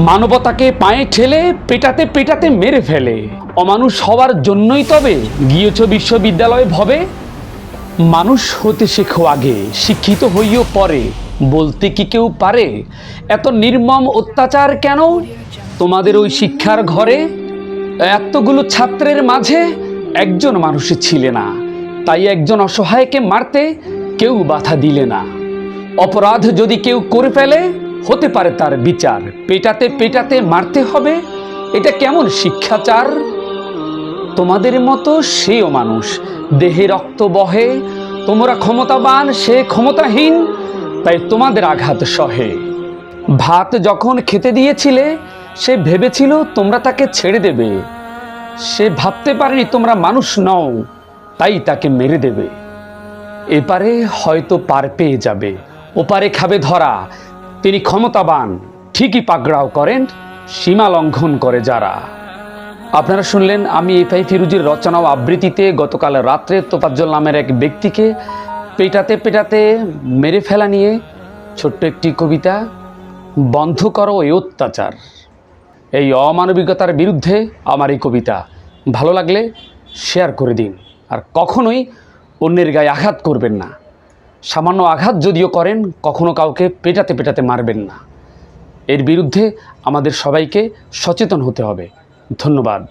মানবতাকে পায়ে ঠেলে, পেটাতে পেটাতে মেরে ফেলে। অমানুষ হওয়ার জন্যই তবে গিয়েছ বিশ্ববিদ্যালয়ে ভবে। মানুষ হতে শেখো আগে, শিক্ষিত হইও পরে। বলতে কি কেউ পারে? এত নির্মম অত্যাচার কেন? তোমাদের ওই শিক্ষার ঘরে এতগুলো ছাত্রের মাঝে একজন মানুষের ছিলে না। তাই একজন অসহায়কে মারতে কেউ বাধা দিলে না। অপরাধ যদি কেউ করে ফেলে হতে পারে তার বিচার। পেটাতে পেটাতে মারতে হবে? এটা কেমন শিক্ষাচার? তোমাদের মতো সেও মানুষ। দেহে রক্ত বহে, তোমরা ক্ষমতাবান, সে ক্ষমতাহীন, তাই তোমাদের আঘাত সহে। ভাত যখন খেতে দিয়েছিলে, সে ভেবেছিল তোমরা তাকে ছেড়ে দেবে। সে ভাবতে পারেনি তোমরা মানুষ নও, তাই তাকে মেরে দেবে। এপারে হয়তো পার পেয়ে যাবে। ওপারে খাবে ধরা। তিনি ক্ষমতাবান, ঠিকই পাগড়াও করেন, সীমা লঙ্ঘন করে যারা। আপনারা শুনলেন আমি এফআই ফিরুজির রচনা ও আবৃত্তিতে গতকাল রাত্রে তোপাজ্জল নামের এক ব্যক্তিকে পেটাতে পেটাতে মেরে ফেলা নিয়ে ছোট্ট একটি কবিতা, বন্ধ করো এই অত্যাচার। এই অমানবিকতার বিরুদ্ধে আমার এই কবিতা। ভালো লাগলে শেয়ার করে দিন। আর কখনোই অন্যের গায়ে আঘাত করবেন না। সামান্য আঘাত যদিও করেন, কখনো কাউকে পেটাতে পেটাতে মারবেন না। এর বিরুদ্ধে আমাদের সবাইকে সচেতন হতে হবে। ধন্যবাদ।